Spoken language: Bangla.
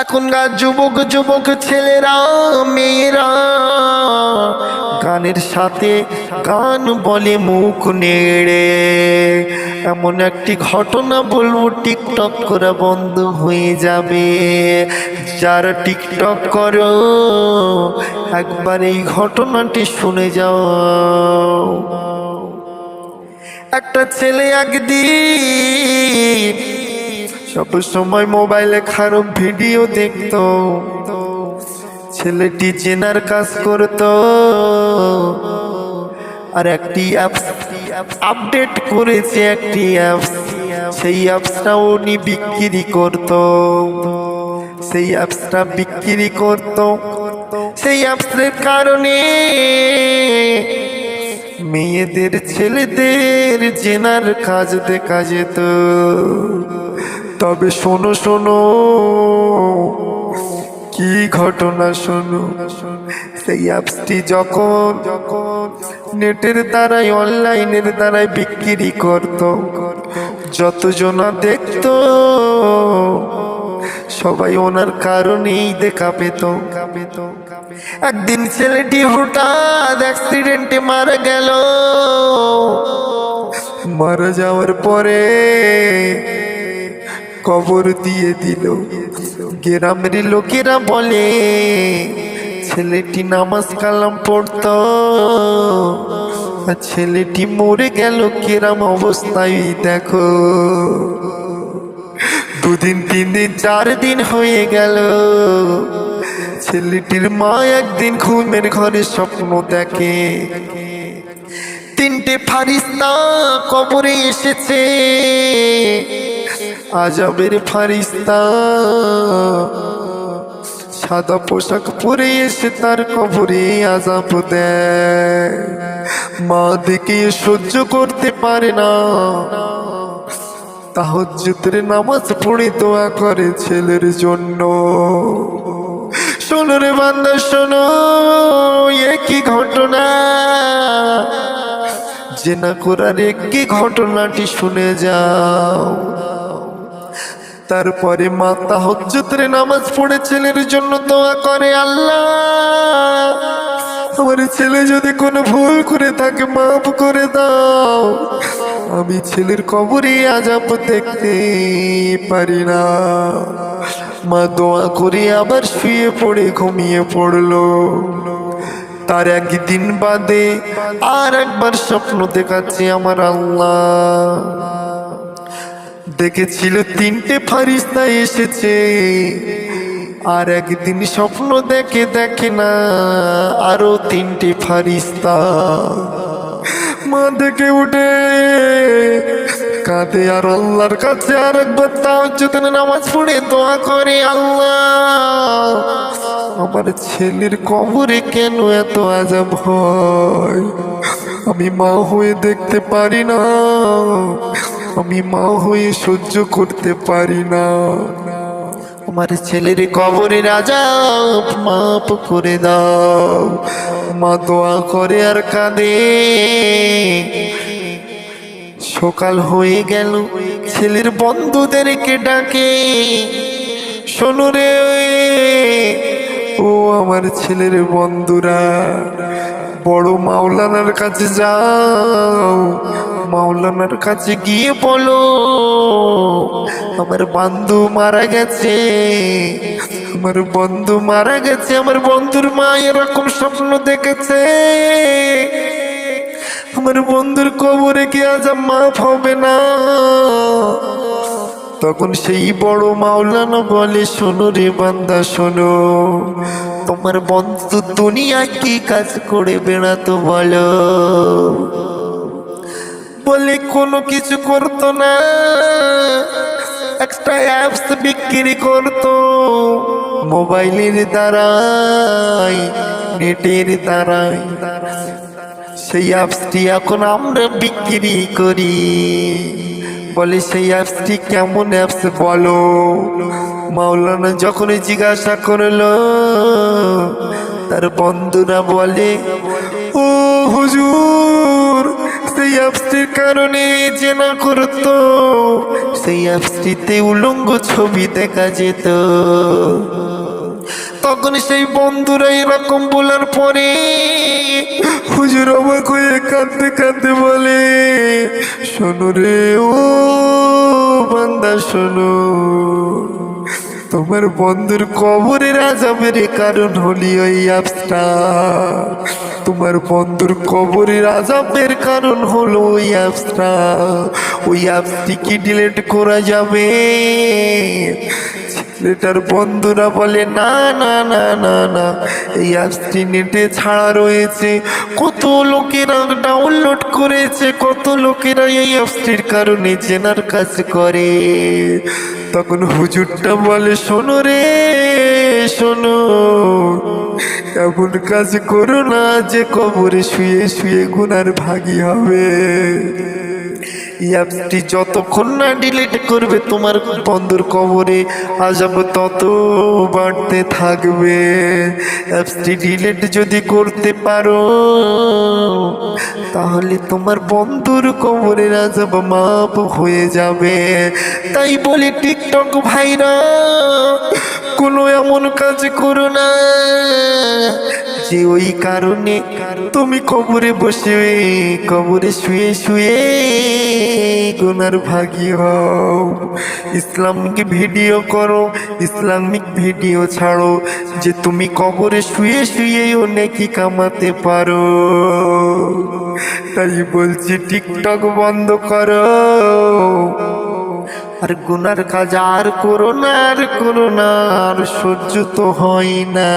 এখনকার যুবক যুবক ছেলেরা, মেয়েরা, গানের সাথে গান বলে মুখ নেড়ে। এমন একটি ঘটনা বলব, টিকটক করা বন্ধ হয়ে যাবে। যারা টিকটক করো, একবার এই ঘটনাটি শুনে যাও। একটা ছেলে একদিন সব সময় মোবাইলে খারাপ, ভিডিও দেখতো। ছেলেটি চেনার কাজ করত। আর একটি অ্যাপস আপডেট করেছে একটি অ্যাপস সেই অ্যাপসটা উনি বিক্রি করত। সেই অ্যাপসটা বিক্রি করত। সেই অ্যাপসের কারণে মেয়েদের, ছেলেদের, জেনার কাজ দেখা যেত। তবে শোনো শোনো। কি ঘটনা শোনো? সেই অ্যাপসটি যখন যখন নেটের দ্বারাই, অনলাইনের দ্বারাই বিক্রি করত, যতজনা দেখতো, সবাই ওনার কারণেই দেখা পেত। একদিন ছেলেটি হঠাৎ অ্যাক্সিডেন্টে মারা গেল। মারা যাওয়ার পরে কবর দিয়ে দিল। গ্রামের লোকেরা বলে, ছেলেটি নামাজ কালাম পড়ত আর ছেলেটি মরে গেল, কিরাম অবস্থায় দেখো। দুদিন, তিন দিন, চার দিন হয়ে গেল। ছেলেটির মা একদিন ঘুমের ঘরে স্বপ্ন দেখে। তিনটে ফারিস্তা কবরে এসেছে। আজবের ফারিস্তা। সাদা পোশাক পরে এসে তার কবরে আজাব দেয়। মা দেখে সহ্য করতে পারে না। তাহজ্জুদের নামাজ পড়ে দোয়া করে ছেলের জন্য। শোনো রে বান্দা, শোনো, একই ঘটনা। জেনা করার একই ঘটনাটি শুনে যাও। তারপরে মা তাহজ্জুদের নামাজ পড়ে ছেলের জন্য দোয়া করে আল্লাহ। আমার ছেলে যদি কোনো ভুল করে তাকে মাফ করে দাও। আমি ছেলের কবরে আজাব দেখতে পারি না। মা দোয়া করে আবার শুয়ে পড়ে, ঘুমিয়ে পড়ল। তার একদিন বাদে আর একবার স্বপ্ন দেখাচ্ছে আমার আল্লাহ। দেখেছিল তিনটে ফারিস্তা এসেছে। আর একদিন স্বপ্ন দেখে দেখে না, আরও তিনটে ফারিস্তা। মা দেখে উঠে, কাঁদে আর আল্লাহর কাছে আর একবার তাহাজ্জুদের নামাজ পড়ে দোয়া করে আল্লাহ। আমার ছেলের কবরে কেন এত আজাব হয়? আমি মা হয়ে দেখতে পারি না। আমি মা হয়ে সহ্য করতে পারি না। আমার ছেলের কবরে রাজা মাপ করে দাও। মা দোয়া করে আর কাঁদে। সকাল হয়ে গেল, ছেলের বন্ধুদেরকে ডাকে। শোনো রে। ও আমার ছেলের বন্ধুরা। বড় মাওলানার কাছে যাও। মাওলানার কাছে গিয়ে বলো, আমার বন্ধু মারা গেছে। আমার বন্ধু মারা গেছে, আমার বন্ধুর মা এরকম স্বপ্ন দেখেছে। আমার বন্ধুর কবরে কি আজ মাফ হবে না। তখন সেই বড় মাওলানা বলে, শোনো রে বান্দা, শোনো। তোমার বন্ধু দুনিয়া কি কাজ করে বেড়াতো বলো? বলে, কোনো কিছু করতো না। একটা অ্যাপস বিক্রি করতো। মোবাইলের দ্বারাই, নেটের দ্বারাই। সেই অ্যাপসটি এখন আমরা বিক্রি করি। বলে সেই অ্যাপসটি কেমন অ্যাপস বলো? মাওলানা যখন জিজ্ঞাসা করল, তার বন্ধুরা বলে, ও হুজুর, সেই অ্যাপসটির কারণে জেনা করতো। সেই অ্যাপসটিতে উলঙ্গ ছবি দেখা যেত। তখন সেই বন্ধুরা এরকম বলার পরে হুজুর হয়ে কাঁদতে কাঁদতে বলে, শোনো রে ও বান্দা, শোনো। তোমার বন্ধুর কবরের আজাবের কারণ হলি ওই অ্যাপসটা। তোমার বন্ধুর কবরের আজাবের কারণ হলো ওই অ্যাপসটা। ওই অ্যাপসটি কি ডিলিট করা যাবে? ছেলেটার বন্ধুরা বলে, না না না না না, এই অ্যাপসটি নেটে ছাড়া রয়েছে। কত লোকেরা ডাউনলোড করেছে, কত লোকেরা এই অ্যাপসটির কারণে চেনার কাজ করে। তখন হুজুরটা বলে, শোনো রে, শোনো, এমন কাজ করো না যে কবরে শুয়ে শুয়ে গুনার ভাগি হবে। এই অ্যাপসটি যতক্ষণ না ডিলিট করবে, তোমার বন্ধুর কবরে আজাব তত বাড়তে থাকবে। অ্যাপসটি ডিলিট যদি করতে পারো, তাহলে তোমার বন্ধুর কবরের আজাব মাপ হয়ে যাবে। তাই বলি টিকটক ভাইরা, কোনো এমন কাজ করো না। যে ওই কারণে তুমি কবরে বসে কবরে শুয়ে শুয়ে গুনার ভাগি হও। ইসলামিক ভিডিও করো, ইসলামিক ভিডিও ছাড়ো, যে তুমি কবরে শুয়ে শুয়েও নাকি কামাতে পারো। তাই বলছি, টিকটক বন্ধ করো। আর গুনার কাজ আর করো না, আর করো না, আর সহ্য তো হয় না।